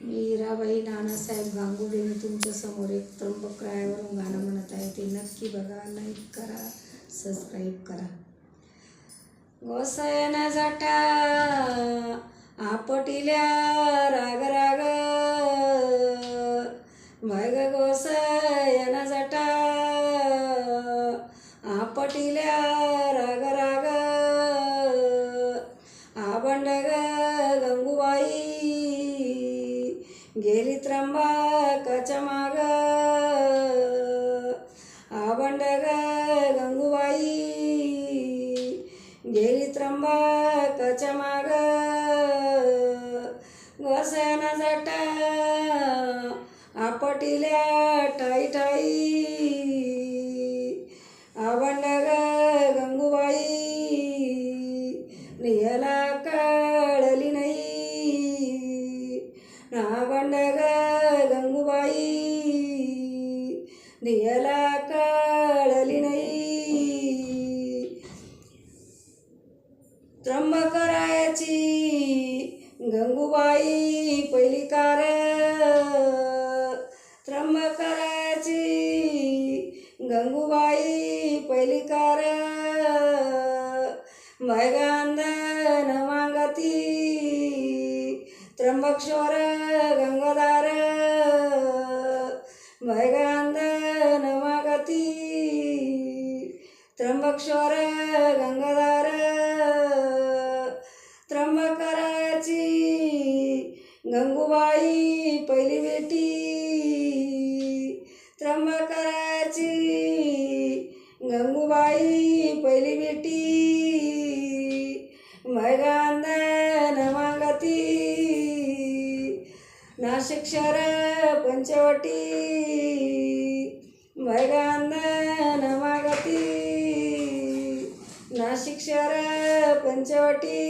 मी हिराबाई नानासाहेब गांगुडे तुमच्यासमोर तुमच्यासमोर एक त्र्यंबक रायावरून गाणं म्हणत आहे ते नक्की बघा लाईक करा सबस्क्राईब करा. गोसायन जाटा आपटिल्या राग राग. मग गोसायन जाटा आपटिल्या गेली त्र्यंबकाच्या माग आबंड गंगूबाई. गेली त्र्यंबकाच्या माग गोसना जाटा आपटिल्या टाई टाई. रियाला कळली नाही त्र्यंबकरायाची गंगूबाई पहिली कार त्र्यंबकरायाची गंगूबाई पहिली कार मैगांधन मागती त्र्यंबकेश्वर गंगाधार. मैगांधन त्र्यंबकेश्वर गंगाधार त्र्यंबकराची गंगूबाई पहिली बेटी त्र्यंबकराची गंगूबाई पहिली बेटी मैगांधन मागती नाशिक शहर पंचवटी मैगांधन मागती नाशिक शहर पंचवटी.